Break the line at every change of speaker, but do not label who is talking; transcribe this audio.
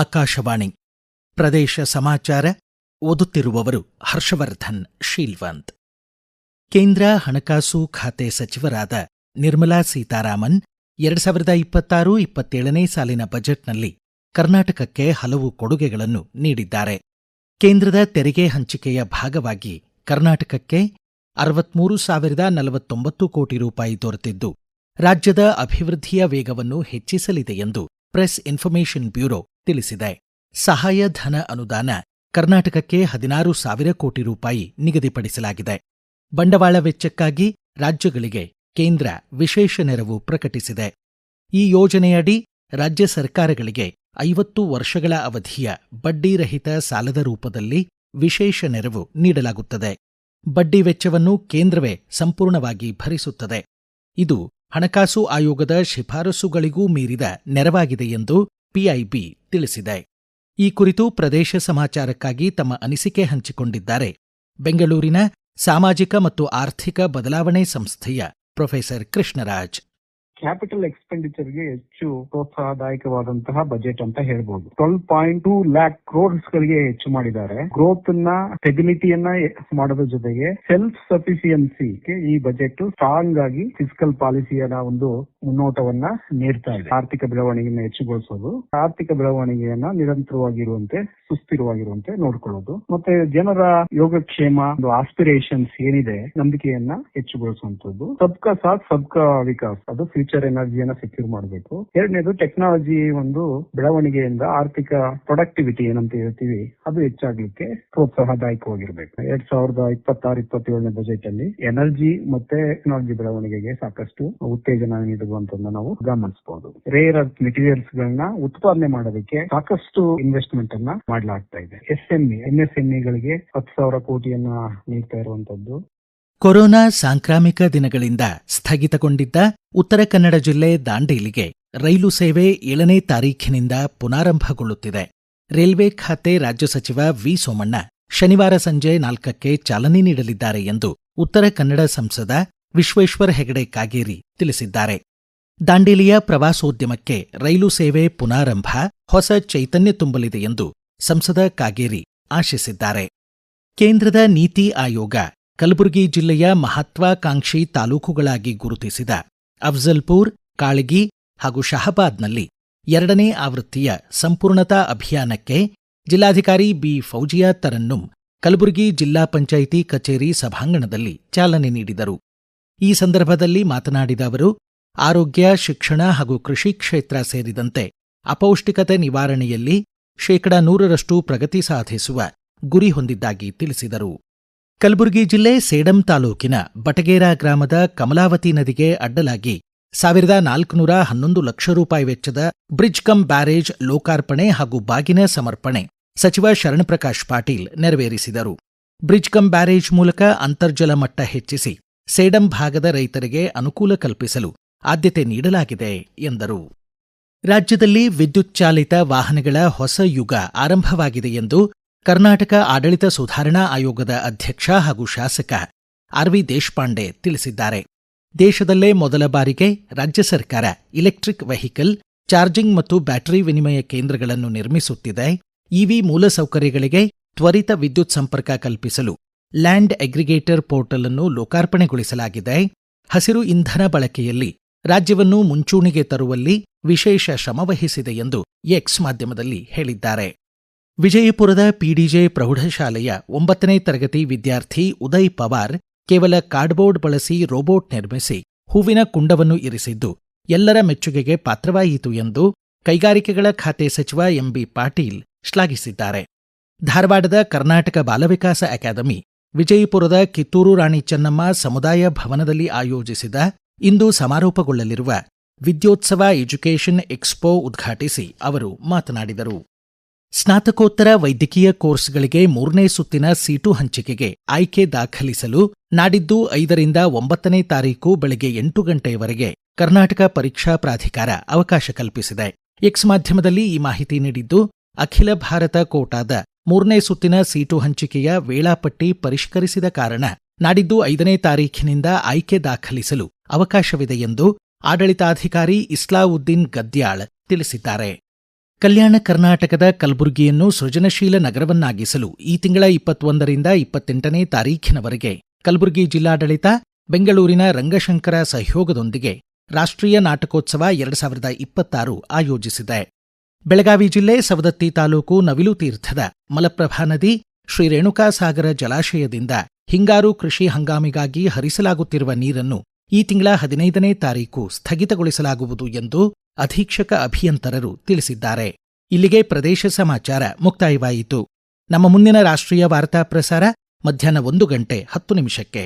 ಆಕಾಶವಾಣಿ ಪ್ರದೇಶ ಸಮಾಚಾರ ಓದುತ್ತಿರುವವರು ಹರ್ಷವರ್ಧನ್ ಶೀಲ್ವಂತ್ ಕೇಂದ್ರ ಹಣಕಾಸು ಖಾತೆ ಸಚಿವರಾದ ನಿರ್ಮಲಾ ಸೀತಾರಾಮನ್ ಎರಡ್ ಸಾವಿರದ ಇಪ್ಪತ್ತಾರು ಇಪ್ಪತ್ತೇಳನೇ ಸಾಲಿನ ಬಜೆಟ್ನಲ್ಲಿ ಕರ್ನಾಟಕಕ್ಕೆ ಹಲವು ಕೊಡುಗೆಗಳನ್ನು ನೀಡಿದ್ದಾರೆ ಕೇಂದ್ರದ ತೆರಿಗೆ ಹಂಚಿಕೆಯ ಭಾಗವಾಗಿ ಕರ್ನಾಟಕಕ್ಕೆ ಅರವತ್ಮೂರು ಸಾವಿರದ ನಲವತ್ತೊಂಬತ್ತು ಕೋಟಿ ರೂಪಾಯಿ ದೊರೆತಿದ್ದು ರಾಜ್ಯದ ಅಭಿವೃದ್ಧಿಯ ವೇಗವನ್ನು ಹೆಚ್ಚಿಸಲಿದೆ ಎಂದು ಪ್ರೆಸ್ ಇನ್ಫರ್ಮೇಷನ್ ಬ್ಯೂರೋ ತಿಳಿಸಿದೆ ಸಹಾಯಧನ ಅನುದಾನ ಕರ್ನಾಟಕಕ್ಕೆ ಹದಿನಾರು ಸಾವಿರ ಕೋಟಿ ರೂಪಾಯಿ ನಿಗದಿಪಡಿಸಲಾಗಿದೆ ಬಂಡವಾಳ ವೆಚ್ಚಕ್ಕಾಗಿ ರಾಜ್ಯಗಳಿಗೆ ಕೇಂದ್ರ ವಿಶೇಷ ನೆರವು ಪ್ರಕಟಿಸಿದೆ ಈ ಯೋಜನೆಯಡಿ ರಾಜ್ಯ ಸರ್ಕಾರಗಳಿಗೆ ಐವತ್ತು ವರ್ಷಗಳ ಅವಧಿಯ ಬಡ್ಡಿರಹಿತ ಸಾಲದ ರೂಪದಲ್ಲಿ ವಿಶೇಷ ನೆರವು ನೀಡಲಾಗುತ್ತದೆ ಬಡ್ಡಿ ವೆಚ್ಚವನ್ನು ಕೇಂದ್ರವೇ ಸಂಪೂರ್ಣವಾಗಿ ಭರಿಸುತ್ತದೆ ಇದು ಹಣಕಾಸು ಆಯೋಗದ ಶಿಫಾರಸುಗಳಿಗೂ ಮೀರಿದ ನೆರವಾಗಿದೆ ಎಂದು ಪಿಐಬಿ ತಿಳಿಸಿದೆ ಈ ಕುರಿತು ಪ್ರದೇಶ ಸಮಾಚಾರಕ್ಕಾಗಿ ತಮ್ಮ ಅನಿಸಿಕೆ ಹಂಚಿಕೊಂಡಿದ್ದಾರೆ ಬೆಂಗಳೂರಿನ ಸಾಮಾಜಿಕ ಮತ್ತು ಆರ್ಥಿಕ ಬದಲಾವಣೆ ಸಂಸ್ಥೆಯ ಪ್ರೊಫೆಸರ್ ಕೃಷ್ಣರಾಜ್
ಕ್ಯಾಪಿಟಲ್ ಎಕ್ಸ್ಪೆಂಡಿಚರ್ ಗೆ ಹೆಚ್ಚು ಪ್ರೋತ್ಸಾಹದಾಯಕವಾದಂತಹ ಬಜೆಟ್ ಅಂತ ಹೇಳ್ಬಹುದು twelve point two lakh crores ಗಳಿಗೆ ಹೆಚ್ಚು ಮಾಡಿದ್ದಾರೆ ಗ್ರೋತ್ ನ ಸ್ಟೆಬಿಲಿಟಿಯನ್ನ ಮಾಡೋದ್ರ ಜೊತೆಗೆ ಸೆಲ್ಫ್ ಸಫಿಶಿಯನ್ಸಿ ಈ ಬಜೆಟ್ ಸ್ಟ್ರಾಂಗ್ ಆಗಿ ಫಿಸಿಕಲ್ ಪಾಲಿಸಿಯ ಒಂದು ಮುನ್ನೋಟವನ್ನ ನೀಡ್ತಾ ಇದೆ ಆರ್ಥಿಕ ಬೆಳವಣಿಗೆಯನ್ನು ಹೆಚ್ಚುಗೊಳಿಸೋದು ಆರ್ಥಿಕ ಬೆಳವಣಿಗೆಯನ್ನ ನಿರಂತರವಾಗಿರುವಂತೆ ಸುಸ್ಥಿರವಾಗಿರುವಂತೆ ನೋಡ್ಕೊಳ್ಳೋದು ಮತ್ತೆ ಜನರ ಯೋಗಕ್ಷೇಮ ಒಂದು ಆಸ್ಪಿರೇಷನ್ಸ್ ಏನಿದೆ ನಂಬಿಕೆಯನ್ನ ಹೆಚ್ಚುಗೊಳಿಸುವಂತದ್ದು ಕಾ ಸಾಥ್ ಕಾ ವಿಕಾಸ್ ಅದು ಫ್ಯೂಚರ್ ಫ್ಯೂಚರ್ ಎನರ್ಜಿಯನ್ನ ಸೆಕ್ಯೂರ್ ಮಾಡಬೇಕು ಎರಡನೇದು ಟೆಕ್ನಾಲಜಿ ಒಂದು ಬೆಳವಣಿಗೆಯಿಂದ ಆರ್ಥಿಕ ಪ್ರೊಡಕ್ಟಿವಿಟಿ ಏನಂತ ಹೇಳ್ತೀವಿ ಅದು ಹೆಚ್ಚಾಗ್ಲಿಕ್ಕೆ ಪ್ರೋತ್ಸಾಹದಾಯಕವಾಗಿರಬೇಕು ಎರಡ್ ಸಾವಿರದ ಇಪ್ಪತ್ತಾರು ಇಪ್ಪತ್ತೇಳನೇ ಬಜೆಟ್ ಅಲ್ಲಿ ಎನರ್ಜಿ ಮತ್ತೆ ಟೆಕ್ನಾಲಜಿ ಬೆಳವಣಿಗೆಗೆ ಸಾಕಷ್ಟು ಉತ್ತೇಜನ ನೀಡುವಂತದನ್ನ ನಾವು ಗಮನಿಸಬಹುದು ರೇರ್ ಅರ್ಥ್ ಮೆಟೀರಿಯಲ್ಸ್ ಗಳನ್ನ ಉತ್ಪಾದನೆ ಮಾಡೋದಕ್ಕೆ ಸಾಕಷ್ಟು ಇನ್ವೆಸ್ಟ್ಮೆಂಟ್ ಅನ್ನ ಮಾಡ್ಲಾಗ್ತಾ ಇದೆ ಎಸ್ ಎಂಇ ಎನ್ ಎಸ್ ಹತ್ತು ಸಾವಿರ ಕೋಟಿಯನ್ನ ನೀಡ್ತಾ ಇರುವಂತದ್ದು
ಕೊರೋನಾ ಸಾಂಕ್ರಾಮಿಕ ದಿನಗಳಿಂದ ಸ್ಥಗಿತಗೊಂಡಿದ್ದ ಉತ್ತರ ಕನ್ನಡ ಜಿಲ್ಲೆ ದಾಂಡೇಲಿಗೆ ರೈಲು ಸೇವೆ ಏಳನೇ ತಾರೀಖಿನಿಂದ ಪುನಾರಂಭಗೊಳ್ಳುತ್ತಿದೆ ರೈಲ್ವೆ ಖಾತೆ ರಾಜ್ಯ ಸಚಿವ ವಿ ಸೋಮಣ್ಣ ಶನಿವಾರ ಸಂಜೆ ನಾಲ್ಕಕ್ಕೆ ಚಾಲನೆ ನೀಡಲಿದ್ದಾರೆ ಎಂದು ಉತ್ತರ ಕನ್ನಡ ಸಂಸದ ವಿಶ್ವೇಶ್ವರ ಹೆಗಡೆ ಕಾಗೇರಿ ತಿಳಿಸಿದ್ದಾರೆ ದಾಂಡೇಲಿಯ ಪ್ರವಾಸೋದ್ಯಮಕ್ಕೆ ರೈಲು ಸೇವೆ ಪುನಾರಂಭ ಹೊಸ ಚೈತನ್ಯ ತುಂಬಲಿದೆ ಎಂದು ಸಂಸದ ಕಾಗೇರಿ ಆಶಿಸಿದ್ದಾರೆ ಕೇಂದ್ರದ ನೀತಿ ಆಯೋಗ ಕಲಬುರಗಿ ಜಿಲ್ಲೆಯ ಮಹತ್ವಾಕಾಂಕ್ಷಿ ತಾಲೂಕುಗಳಾಗಿ ಗುರುತಿಸಿದ ಅಫ್ಜಲ್ಪುರ್ ಕಾಳಗಿ ಹಾಗೂ ಶಹಬಾದ್ನಲ್ಲಿ ಎರಡನೇ ಆವೃತ್ತಿಯ ಸಂಪೂರ್ಣತಾ ಅಭಿಯಾನಕ್ಕೆ ಜಿಲ್ಲಾಧಿಕಾರಿ ಬಿ ಫೌಜಿಯಾ ತರನ್ನುಂ ಕಲಬುರಗಿ ಜಿಲ್ಲಾ ಪಂಚಾಯಿತಿ ಕಚೇರಿ ಸಭಾಂಗಣದಲ್ಲಿ ಚಾಲನೆ ನೀಡಿದರು ಈ ಸಂದರ್ಭದಲ್ಲಿ ಮಾತನಾಡಿದ ಅವರು ಆರೋಗ್ಯ ಶಿಕ್ಷಣ ಹಾಗೂ ಕೃಷಿ ಕ್ಷೇತ್ರ ಸೇರಿದಂತೆ ಅಪೌಷ್ಟಿಕತೆ ನಿವಾರಣೆಯಲ್ಲಿ ಶೇಕಡಾ ನೂರರಷ್ಟು ಪ್ರಗತಿ ಸಾಧಿಸುವ ಗುರಿ ಹೊಂದಿದ್ದಾಗಿ ತಿಳಿಸಿದರು ಕಲಬುರಗಿ ಜಿಲ್ಲೆ ಸೇಡಂ ತಾಲೂಕಿನ ಬಟಗೇರಾ ಗ್ರಾಮದ ಕಮಲಾವತಿ ನದಿಗೆ ಅಡ್ಡಲಾಗಿ ಸಾವಿರದ ನಾಲ್ಕುನೂರ ಹನ್ನೊಂದು ಲಕ್ಷ ರೂಪಾಯಿ ವೆಚ್ಚದ ಬ್ರಿಡ್ಜ್ ಕಂ ಬ್ಯಾರೇಜ್ ಲೋಕಾರ್ಪಣೆ ಹಾಗೂ ಬಾಗಿನ ಸಮರ್ಪಣೆ ಸಚಿವ ಶರಣಪ್ರಕಾಶ್ ಪಾಟೀಲ್ ನೆರವೇರಿಸಿದರು ಬ್ರಿಡ್ಜ್ ಕಂ ಬ್ಯಾರೇಜ್ ಮೂಲಕ ಅಂತರ್ಜಲ ಮಟ್ಟ ಹೆಚ್ಚಿಸಿ ಸೇಡಂ ಭಾಗದ ರೈತರಿಗೆ ಅನುಕೂಲ ಕಲ್ಪಿಸಲು ಆದ್ಯತೆ ನೀಡಲಾಗಿದೆ ಎಂದರು ರಾಜ್ಯದಲ್ಲಿ ವಿದ್ಯುತ್ ಚಾಲಿತ ವಾಹನಗಳ ಹೊಸ ಯುಗ ಆರಂಭವಾಗಿದೆ ಎಂದು ಕರ್ನಾಟಕ ಆಡಳಿತ ಸುಧಾರಣಾ ಆಯೋಗದ ಅಧ್ಯಕ್ಷ ಹಾಗೂ ಶಾಸಕ ಆರ್ ವಿ ದೇಶಪಾಂಡೆ ತಿಳಿಸಿದ್ದಾರೆ ದೇಶದಲ್ಲೇ ಮೊದಲ ಬಾರಿಗೆ ರಾಜ್ಯ ಸರ್ಕಾರ ಇಲೆಕ್ಟ್ರಿಕ್ ವೆಹಿಕಲ್ ಚಾರ್ಜಿಂಗ್ ಮತ್ತು ಬ್ಯಾಟರಿ ವಿನಿಮಯ ಕೇಂದ್ರಗಳನ್ನು ನಿರ್ಮಿಸುತ್ತಿದೆ ಇವಿ ಮೂಲಸೌಕರ್ಯಗಳಿಗೆ ತ್ವರಿತ ವಿದ್ಯುತ್ ಸಂಪರ್ಕ ಕಲ್ಪಿಸಲು ಲ್ಯಾಂಡ್ ಅಗ್ರಿಗೇಟರ್ ಪೋರ್ಟಲ್ ಅನ್ನು ಲೋಕಾರ್ಪಣೆಗೊಳಿಸಲಾಗಿದೆ ಹಸಿರು ಇಂಧನ ಬಳಕೆಯಲ್ಲಿ ರಾಜ್ಯವನ್ನು ಮುಂಚೂಣಿಗೆ ತರುವಲ್ಲಿ ವಿಶೇಷ ಶ್ರಮವಹಿಸಿದೆ ಎಂದು ಎಕ್ಸ್ ಮಾಧ್ಯಮದಲ್ಲಿ ಹೇಳಿದ್ದಾರೆ ವಿಜಯಪುರದ ಪಿಡಿಜೆ ಪ್ರೌಢಶಾಲೆಯ ಒಂಬತ್ತನೇ ತರಗತಿ ವಿದ್ಯಾರ್ಥಿ ಉದಯ್ ಪವಾರ್ ಕೇವಲ ಕಾರ್ಡ್ಬೋರ್ಡ್ ಬಳಸಿ ರೋಬೋಟ್ ನಿರ್ಮಿಸಿ ಹೂವಿನ ಕುಂಡವನ್ನು ಇರಿಸಿದ್ದು ಎಲ್ಲರ ಮೆಚ್ಚುಗೆಗೆ ಪಾತ್ರವಾಯಿತು ಎಂದು ಕೈಗಾರಿಕೆಗಳ ಖಾತೆ ಸಚಿವ ಎಂಬಿ ಪಾಟೀಲ್ ಶ್ಲಾಘಿಸಿದ್ದಾರೆ ಧಾರವಾಡದ ಕರ್ನಾಟಕ ಬಾಲವಿಕಾಸ ಅಕಾಡೆಮಿ ವಿಜಯಪುರದ ಕಿತ್ತೂರು ರಾಣಿ ಚೆನ್ನಮ್ಮ ಸಮುದಾಯ ಭವನದಲ್ಲಿ ಆಯೋಜಿಸಿದ ಇಂದು ಸಮಾರೋಪಗೊಳ್ಳಲಿರುವ ವಿದ್ಯೋತ್ಸವ ಎಜುಕೇಷನ್ ಎಕ್ಸ್ಪೋ ಉದ್ಘಾಟಿಸಿ ಅವರು ಮಾತನಾಡಿದರು ಸ್ನಾತಕೋತ್ತರ ವೈದ್ಯಕೀಯ ಕೋರ್ಸ್ಗಳಿಗೆ ಮೂರನೇ ಸುತ್ತಿನ ಸೀಟು ಹಂಚಿಕೆಗೆ ಆಯ್ಕೆ ದಾಖಲಿಸಲು ನಾಡಿದ್ದು ಐದರಿಂದ ಒಂಬತ್ತನೇ ತಾರೀಕು ಬೆಳಗ್ಗೆ ಎಂಟು ಗಂಟೆಯವರೆಗೆ ಕರ್ನಾಟಕ ಪರೀಕ್ಷಾ ಪ್ರಾಧಿಕಾರ ಅವಕಾಶ ಕಲ್ಪಿಸಿದೆ ಎಕ್ಸ್ ಮಾಧ್ಯಮದಲ್ಲಿ ಈ ಮಾಹಿತಿ ನೀಡಿದ್ದು ಅಖಿಲ ಭಾರತ ಕೋಟಾದ ಮೂರನೇ ಸುತ್ತಿನ ಸೀಟು ಹಂಚಿಕೆಯ ವೇಳಾಪಟ್ಟಿ ಪರಿಷ್ಕರಿಸಿದ ಕಾರಣ ನಾಡಿದ್ದು ಐದನೇ ತಾರೀಖಿನಿಂದ ಆಯ್ಕೆ ದಾಖಲಿಸಲು ಅವಕಾಶವಿದೆ ಎಂದು ಆಡಳಿತಾಧಿಕಾರಿ ಇಸ್ಲಾವುದ್ದೀನ್ ಗದ್ಯಾಳ್ ತಿಳಿಸಿದ್ದಾರೆ ಕಲ್ಯಾಣ ಕರ್ನಾಟಕದ ಕಲಬುರಗಿಯನ್ನು ಸೃಜನಶೀಲ ನಗರವನ್ನಾಗಿಸಲು ಈ ತಿಂಗಳ ಇಪ್ಪತ್ತೊಂದರಿಂದ ಇಪ್ಪತ್ತೆಂಟನೇ ತಾರೀಖಿನವರೆಗೆ ಕಲಬುರಗಿ ಜಿಲ್ಲಾಡಳಿತ ಬೆಂಗಳೂರಿನ ರಂಗಶಂಕರ ಸಹಯೋಗದೊಂದಿಗೆ ರಾಷ್ಟ್ರೀಯ ನಾಟಕೋತ್ಸವ ಎರಡು ಸಾವಿರದ ಇಪ್ಪತ್ತಾರು ಆಯೋಜಿಸಿದೆ ಬೆಳಗಾವಿ ಜಿಲ್ಲೆ ಸವದತ್ತಿ ತಾಲೂಕು ನವಿಲು ತೀರ್ಥದ ಮಲಪ್ರಭಾ ನದಿ ಶ್ರೀ ರೇಣುಕಾಸಾಗರ ಜಲಾಶಯದಿಂದ ಹಿಂಗಾರು ಕೃಷಿ ಹಂಗಾಮಿಗಾಗಿ ಹರಿಸಲಾಗುತ್ತಿರುವ ನೀರನ್ನು ಈ ತಿಂಗಳ ಹದಿನೈದನೇ ತಾರೀಕು ಸ್ಥಗಿತಗೊಳಿಸಲಾಗುವುದು ಎಂದು ಅಧೀಕ್ಷಕ ಅಭಿಯಂತರರು ತಿಳಿಸಿದ್ದಾರೆ ಇಲ್ಲಿಗೆ ಪ್ರದೇಶ ಸಮಾಚಾರ ಮುಕ್ತಾಯವಾಯಿತು ನಮ್ಮ ಮುಂದಿನ ರಾಷ್ಟ್ರೀಯ ವಾರ್ತಾ ಪ್ರಸಾರ ಮಧ್ಯಾಹ್ನ ಒಂದು ಗಂಟೆ ಹತ್ತು ನಿಮಿಷಕ್ಕೆ